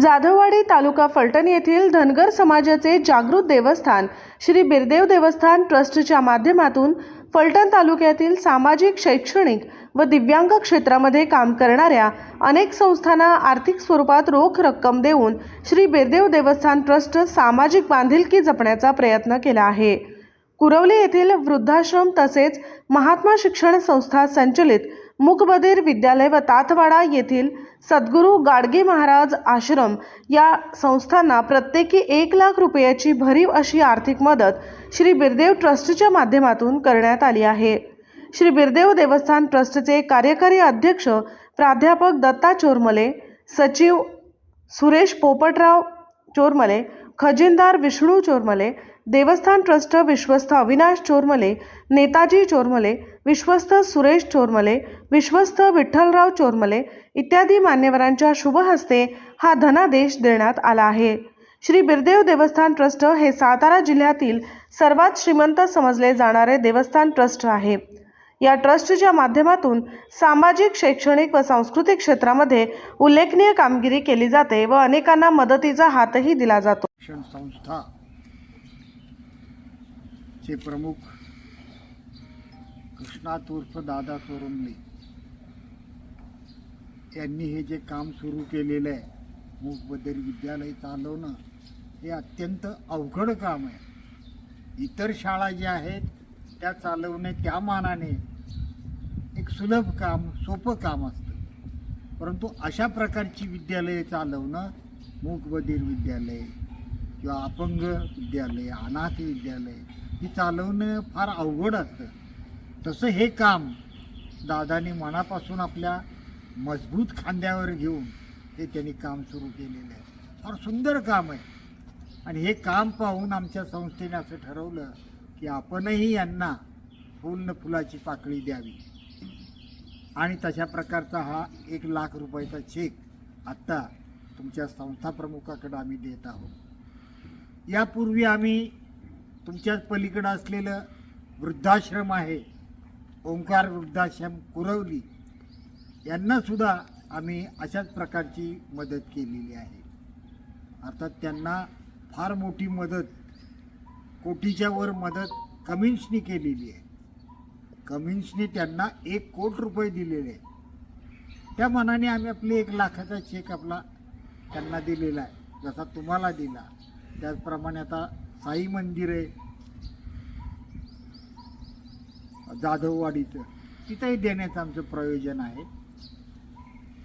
जाधववाडी तालुका फलटण येथील धनगर समाजाचे जागृत देवस्थान श्री बिरदेव देवस्थान ट्रस्टच्या माध्यमातून फलटण तालुक्यातील सामाजिक शैक्षणिक व दिव्यांग क्षेत्रामध्ये काम करणाऱ्या अनेक संस्थांना आर्थिक स्वरूपात रोख रक्कम देऊन श्री बिरदेव देवस्थान ट्रस्ट सामाजिक बांधिलकी जपण्याचा प्रयत्न केला आहे. कुरवली येथील वृद्धाश्रम तसेच महात्मा शिक्षण संस्था संचलित मुकबधीर विद्यालय व तातवाडा येथील सद्गुरू गाडगे महाराज आश्रम या संस्थांना प्रत्येकी एक लाख रुपयाची भरीव अशी आर्थिक मदत श्री बिरदेव ट्रस्टच्या माध्यमातून करण्यात आली आहे. श्री बिरदेव देवस्थान ट्रस्टचे कार्यकारी अध्यक्ष प्राध्यापक दत्ता चोरमले सचिव सुरेश पोपटराव चोरमले खजिनदार विष्णू चोरमले देवस्थान ट्रस्ट विश्वस्त अविनाश चोरमले नेताजी चोरमले विश्वस्त सुरेश चोरमले विश्वस्त विठ्ठलराव चोरमले इत्यादी मान्यवरांच्या शुभ हस्ते हा धनादेश देण्यात आला आहे. श्री बिरदेव देवस्थान ट्रस्ट हे सातारा जिल्ह्यातील सर्वात श्रीमंत समजले जाणारे देवस्थान ट्रस्ट आहे. या ट्रस्टच्या माध्यमातून सामाजिक शैक्षणिक व सांस्कृतिक क्षेत्रामध्ये उल्लेखनीय कामगिरी केली जाते व अनेकांना मदतीचा हातही दिला जातो. संस्था चे प्रमुख कृष्णात उर्फ दादा चोरुमले यांनी हे जे काम सुरू केलेलं आहे मूकबधीर विद्यालय चालवणं हे अत्यंत अवघड काम आहे. इतर शाळा ज्या आहेत त्या चालवणे त्या मानाने एक सुलभ काम सोपं काम असतं. परंतु अशा प्रकारची विद्यालये चालवणं मूकबधीर विद्यालय किंवा अपंग विद्यालय अनाथ विद्यालय ही चालवणं फार अवघड असतं. तसं हे काम दादानी मनापासून आपल्या मजबूत खांद्यावर घेऊन हे त्यांनी काम सुरू केलेलं आहे. फार सुंदर काम आहे. आणि हे काम पाहून आमच्या संस्थेने असं ठरवलं की आपणही यांना फुल फुलाची पाकळी द्यावी. आणि तशा प्रकारचा हा एक लाख रुपयाचा चेक आत्ता तुमच्या संस्थाप्रमुखाकडं आम्ही देत आहोत. यापूर्वी आम्ही तुमच्याच पलीकडं असलेलं वृद्धाश्रम आहे ओंकार वृद्धाश्रम कुरवली यांनासुद्धा आम्ही अशाच प्रकारची मदत केलेली आहे. अर्थात त्यांना फार मोठी मदत कोटीच्या वर मदत कमिन्सनी केलेली आहे. कमिन्सनी त्यांना एक कोट रुपये दिलेले आहे त्या मनाने आम्ही आपले एक लाखाचा चेक आपला त्यांना दिलेला आहे. जसा तुम्हाला दिला. त्याचप्रमाणे आता साई मंदिर आहे. जाधववाडीचं. तिथंही देण्याचं आमचं प्रयोजन आहे.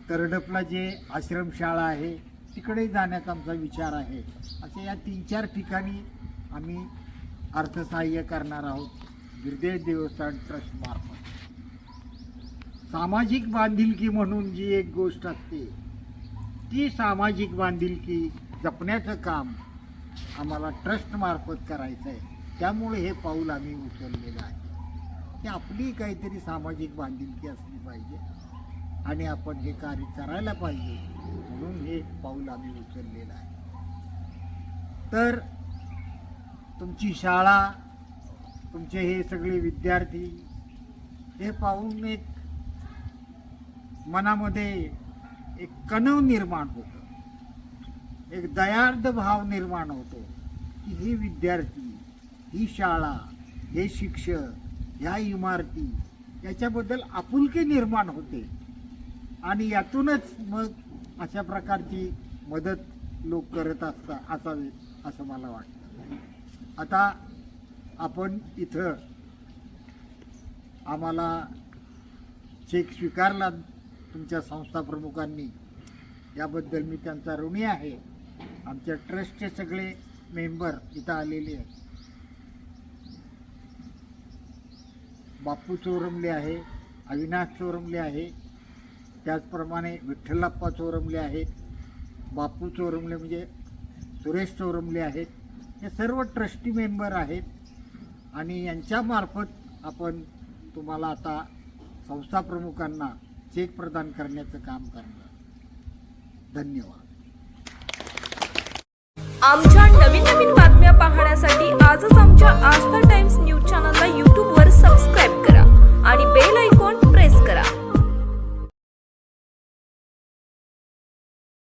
तरडपला जे आश्रमशाळा आहे तिकडेही जाण्याचा आमचा विचार आहे. असे या तीन चार ठिकाणी आम्ही अर्थसहाय्य करणार आहोत. गिरदेश देवस्थान ट्रस्टमार्फत सामाजिक बांधिलकी म्हणून जी एक गोष्ट असते ती सामाजिक बांधिलकी जपण्याचं काम आम्हाला ट्रस्टमार्फत करायचं आहे त्यामुळे हे पाऊल आम्ही उचललेलं आहे. की आपली काहीतरी सामाजिक बांधिलकी असली पाहिजे आणि आपण हे कार्य करायला पाहिजे म्हणून हे पाऊल आम्ही उचललेलं आहे. तर तुमची शाळा तुमचे हे सगळे विद्यार्थी हे पाहून एक मनामध्ये एक कणव निर्माण होतं. एक दयार्द भाव निर्माण होतो की ही विद्यार्थी ही शाळा हे शिक्षक ह्या इमारती याच्याबद्दल आपुलकी निर्माण होते. आणि यातूनच मग अशा प्रकारची मदत लोक करत असता असावी असं मला वाटतं. आता आपण इथं आम्हाला चेक स्वीकारला तुमच्या संस्था प्रमुखांनी याबद्दल मी त्यांचा ऋणी आहे. आमच्या ट्रस्टचे सगळे मेंबर इथं आलेले आहेत. बापू चोरमले आहे अविनाश चोरमले आहे त्याचप्रमाणे विठ्ठलप्पा चोरमले आहेत बापू चोरमले म्हणजे सुरेश चोरमले आहेत हे सर्व ट्रस्टी मेंबर आहेत आणि यांच्यामार्फत आपण तुम्हाला आता संस्था प्रमुखांना चेक प्रदान करण्याचं काम करणार. धन्यवाद. आमच्या नवीन नवीन बातम्या पाहण्यासाठी आजच आमच्या आज